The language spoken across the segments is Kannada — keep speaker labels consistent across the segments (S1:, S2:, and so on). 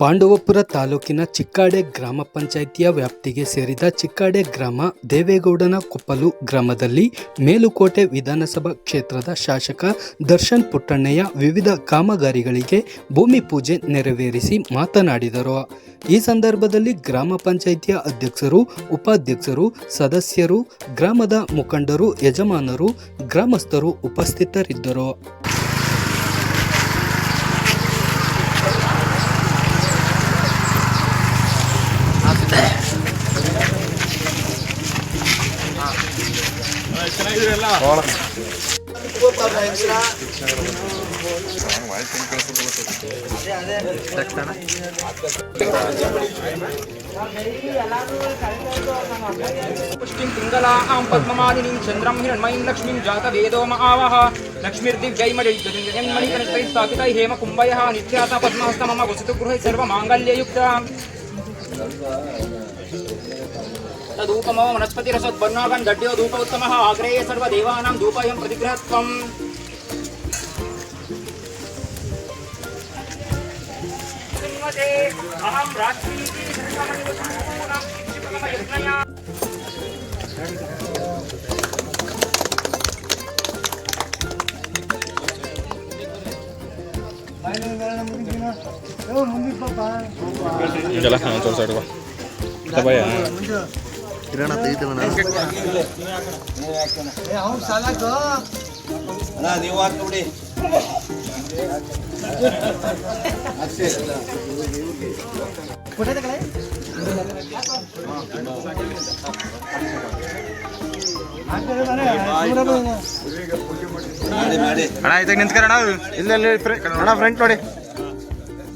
S1: ಪಾಂಡವಪುರ ತಾಲೂಕಿನ ಚಿಕ್ಕಾಡೆ ಗ್ರಾಮ ಪಂಚಾಯಿತಿಯ ವ್ಯಾಪ್ತಿಗೆ ಸೇರಿದ ಚಿಕ್ಕಾಡೆ ಗ್ರಾಮ ದೇವೇಗೌಡನ ಕೊಪ್ಪಲು ಗ್ರಾಮದಲ್ಲಿ ಮೇಲುಕೋಟೆ ವಿಧಾನಸಭಾ ಕ್ಷೇತ್ರದ ಶಾಸಕ ದರ್ಶನ್ ಪುಟ್ಟಣ್ಣಯ್ಯ ವಿವಿಧ ಕಾಮಗಾರಿಗಳಿಗೆ ಭೂಮಿ ಪೂಜೆ ನೆರವೇರಿಸಿ ಮಾತನಾಡಿದರು. ಈ ಸಂದರ್ಭದಲ್ಲಿ ಗ್ರಾಮ ಪಂಚಾಯಿತಿಯ ಅಧ್ಯಕ್ಷರು, ಉಪಾಧ್ಯಕ್ಷರು, ಸದಸ್ಯರು, ಗ್ರಾಮದ ಮುಖಂಡರು, ಯಜಮಾನರು, ಗ್ರಾಮಸ್ಥರು ಉಪಸ್ಥಿತರಿದ್ದರು.
S2: पुष्टिं पिङ्गलां पद्ममालिनीं चन्द्रं हिरण्मयीं लक्ष्मीं जातवेदो महावः लक्ष्मीर्दिव्यैमणिजन्मणिकनिष्ठैः स्थापितैः हेमकुम्भयः नित्याता पद्महस्त मम वसतु गृहे सर्वमाङ्गल्ययुक्ता तदूपमो वनस्पतिरसत् बन्नागन् दड्यो धूप उत्तमः, आग्रेये सर्वदेवानां धूपायं प्रतिग्रहत्वम् अहं रात्रि Aynen öyle mi?
S3: ಇದೆಲ್ಲ ಹಾಂ ತೋರ್ಸ ಇಡುವ ತಬಯ
S4: ಕಿರಣ ನೀವು.
S3: ಅಣ್ಣ ನಿಂತ್ಕರಣ ಇಲ್ಲ ಅಣ್ಣ ಫ್ರಂಟ್ ನೋಡಿ.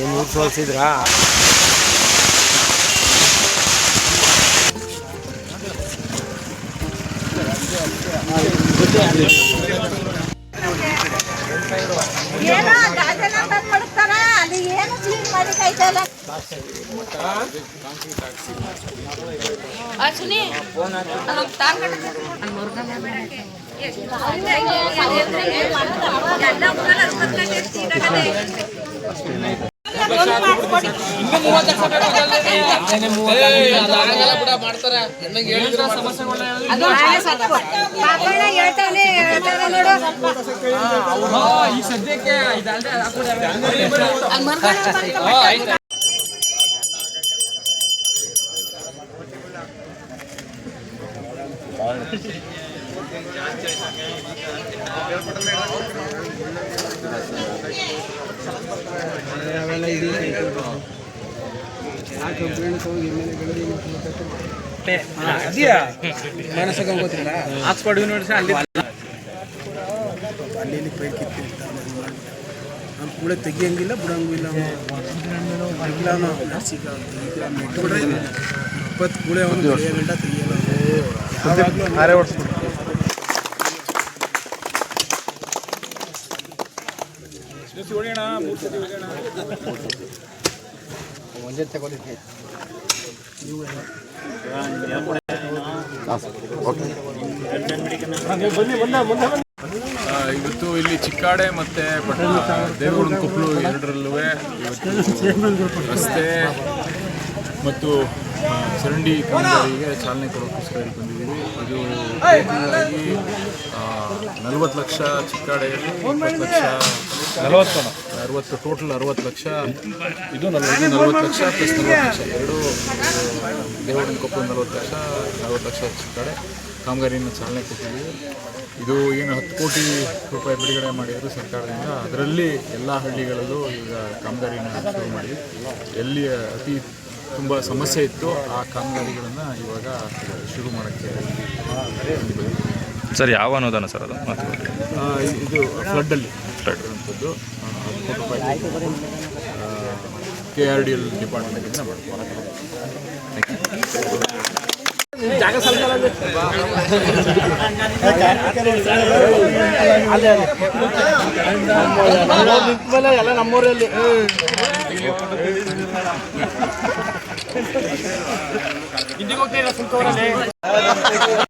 S1: ಏನು ಸೋಲ್ಸಿದ್ರಾ?
S5: ಏನೋ ಗಾಜನ ತಂದ್ಬಿಡ್ತಾರ ಅದು ಏನು ಕ್ಲೀನ್ ಈ ಸದ್ಯಕ್ಕೆ
S1: ಆಕ್ಸ್ಫರ್ಡ್ ಯೂನಿವರ್ಸಿಟಿ ಅಲ್ಲಿ
S6: ಅಲ್ಲಿ ಕಿತ್ತಿರ್ತಾನೆ ಕೂಡ ತೆಗಿಯಂಗಿಲ್ಲ ಬಿಡಂಗೂ ಇಲ್ಲ ಇಪ್ಪತ್ತು ಕೂಳೆ ಅವನು ಗಂಟೆ ಗಂಟ ತೆಗಿಯಲ್ಲ ಯಾವಾಗಲೂ
S3: ಅರೆ ಒಂದೇ
S7: ಆ, ಇವತ್ತು ಇಲ್ಲಿ ಚಿಕ್ಕಾಡೆ ಮತ್ತೆ ಪಟ್ಟಣ ದೇವಗುಡ ಕೊಪ್ಪಳು ಎರಡರಲ್ಲೂ ಇವತ್ತು ರಸ್ತೆ ಮತ್ತು ಚರಂಡಿ ಕಾಮಗಾರಿಗೆ ಚಾಲನೆ ಕೊಡೋಕ್ಕೋಸ್ಕರ ಇಲ್ಲಿ ಬಂದಿದ್ದೀವಿ ಇದು ನಲವತ್ತು ಲಕ್ಷ ಚಿಕ್ಕಾಡೆಯಲ್ಲಿ ಇಪ್ಪತ್ತು ಲಕ್ಷ
S3: ನಲವತ್ತು.
S7: ಅರವತ್ತು ಟೋಟಲ್ ಅರವತ್ತು ಲಕ್ಷ. ಇದು ನಲವತ್ತು. ನಲವತ್ತು ಲಕ್ಷ ಪ್ಲಸ್ ನಲವತ್ತು ಲಕ್ಷ. ಎರಡು ದೇವರನ ಕೊಪ್ಪ ನಲವತ್ತು ಲಕ್ಷ ನಲವತ್ತು ಲಕ್ಷ ಚಿಕ್ಕಾಡೆ ಕಾಮಗಾರಿಯನ್ನು ಚಾಲನೆ ಕೊಟ್ಟಿದ್ದೀವಿ ಇದು ಏನು ಹತ್ತು ಕೋಟಿ ರೂಪಾಯಿ ಬಿಡುಗಡೆ ಮಾಡಿದ್ರು ಸರ್ಕಾರದಿಂದ. ಅದರಲ್ಲಿ ಎಲ್ಲ ಹಳ್ಳಿಗಳಲ್ಲೂ ಈಗ ಕಾಮಗಾರಿಯನ್ನು ಶುರು ಮಾಡಿ ಎಲ್ಲಿ ಅತಿ ತುಂಬ ಸಮಸ್ಯೆ ಇತ್ತು. ಆ ಕಾಮಗಾರಿಗಳನ್ನು ಇವಾಗ ಶುರು ಮಾಡೋಕ್ಕೆ ಸರಿ
S3: ಸರ್ ಯಾವ ಅನುದಾನ ಸರ್ ಅದು?
S7: ಇದು ಫ್ಲಡ್ಡಲ್ಲಿ ಇರುವಂಥದ್ದು. ಕೋಟಿ ರೂಪಾಯಿ ಕೆ ಆರ್ ಡಿ ಎಲ್ ಡಿಪಾರ್ಟ್ಮೆಂಟಿಂದ ಮಾಡ್ತಾರೆ
S8: ಎಲ್ಲ ನಮ್ಮೂರಲ್ಲಿ. you do que get us